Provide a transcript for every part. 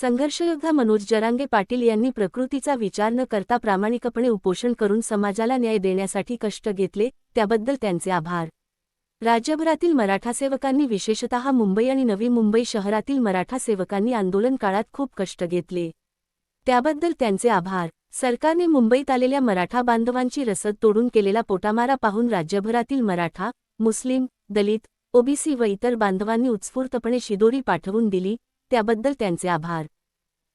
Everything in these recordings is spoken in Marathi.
संघर्षयोद्धा मनोज जरांगे पाटील यांनी प्रकृतीचा विचार न करता प्रामाणिकपणे उपोषण करून समाजाला न्याय देण्यासाठी कष्ट घेतले त्याबद्दल त्यांचे आभार. राज्यभरातील मराठा सेवकांनी विशेषतः मुंबई आणि नवी मुंबई शहरातील मराठा सेवकांनी आंदोलन काळात खूप कष्ट घेतले. त्याबद्दल त्यांचे आभार. सरकारने मुंबईत आलेल्या मराठा बांधवांची रसद तोडून केलेला पोटामारा पाहून राज्यभरातील मराठा मुस्लिम दलित ओबीसी व इतर बांधवांनी उत्स्फूर्तपणे शिदोरी पाठवून दिली त्याबद्दल त्यांचे आभार.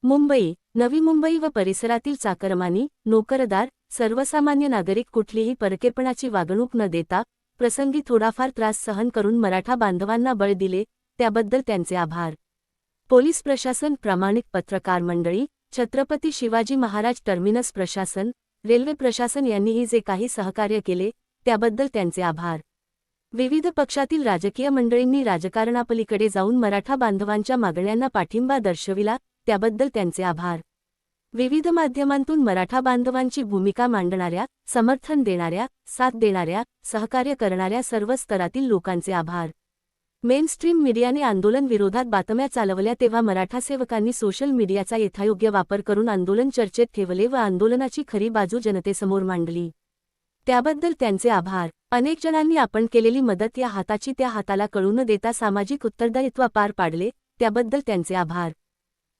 मुंबई नवी मुंबई व परिसरातील चाकरमानी नोकरदार सर्वसामान्य नागरिक कुठलीही परकेपणाची वागणूक न देता प्रसंगी थोडाफार त्रास सहन करून मराठा बांधवांना बळ दिले त्याबद्दल त्यांचे आभार. पोलीस प्रशासन प्रामाणिक पत्रकार मंडळी छत्रपती शिवाजी महाराज टर्मिनस प्रशासन रेल्वे प्रशासन यांनीही जे काही सहकार्य केले त्याबद्दल त्यांचे आभार. विविध पक्षातील राजकीय मंडळींनी राजकारणापलीकडे जाऊन मराठा बांधवांच्या मागण्यांना पाठिंबा दर्शविला त्याबद्दल त्यांचे आभार. विविध माध्यमांतून मराठा बांधवांची भूमिका मांडणाऱ्या समर्थन देणाऱ्या साथ देणाऱ्या सहकार्य करणाऱ्या सर्व स्तरातील लोकांचे आभार. मेनस्ट्रीम मीडियाने आंदोलन विरोधात बातम्या चालवल्या तेव्हा मराठा सेवकांनी सोशल मीडियाचा यथायोग्य वापर करून आंदोलन चर्चेत ठेवले व आंदोलनाची खरी बाजू जनतेसमोर मांडली. त्याबद्दल त्यांचे आभार. अनेक जणांनी आपण केलेली मदत या हाताची त्या हाताला कळू न देता सामाजिक उत्तरदायित्व पार पाडले त्याबद्दल त्यांचे आभार.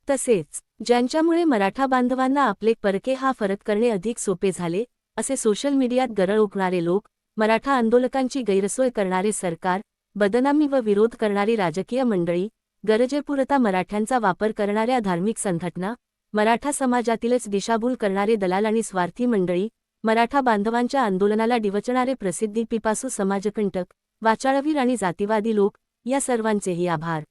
तसेच ज्यांच्यामुळे मराठा बांधवांना आपले परके हा फरक करणे अधिक सोपे झाले असे सोशल मीडियात गरळ उघणारे लोक मराठा आंदोलकांची गैरसोय करणारे सरकार बदनामी व विरोध करणारी राजकीय मंडळी गरजेपुरता मराठ्यांचा वापर करणाऱ्या धार्मिक संघटना मराठा समाजातीलच दिशाभूल करणारे दलाल आणि स्वार्थी मंडळी मराठा बांधवांच्या आंदोलनाला डिवचणारे प्रसिद्धी पिपासू समाजकंटक वाचाळवीर आणि जातीवादी लोक या सर्वांचेही आभार.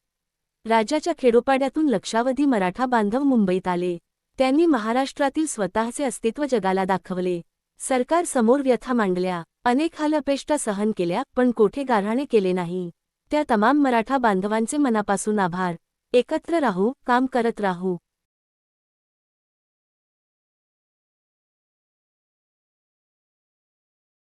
राज्याच्या खेडोपाड्यातून लक्षावधी मराठा बांधव मुंबईत आले. त्यांनी महाराष्ट्रातील स्वतःचे अस्तित्व जगाला दाखवले. सरकार समोर व्यथा मांडल्या. अनेक हालअपेष्टा सहन केल्या पण कोठे गाऱ्हाणे केले नाही. त्या तमाम मराठा बांधवांचे मनापासून आभार. एकत्र राहू काम करत राहू.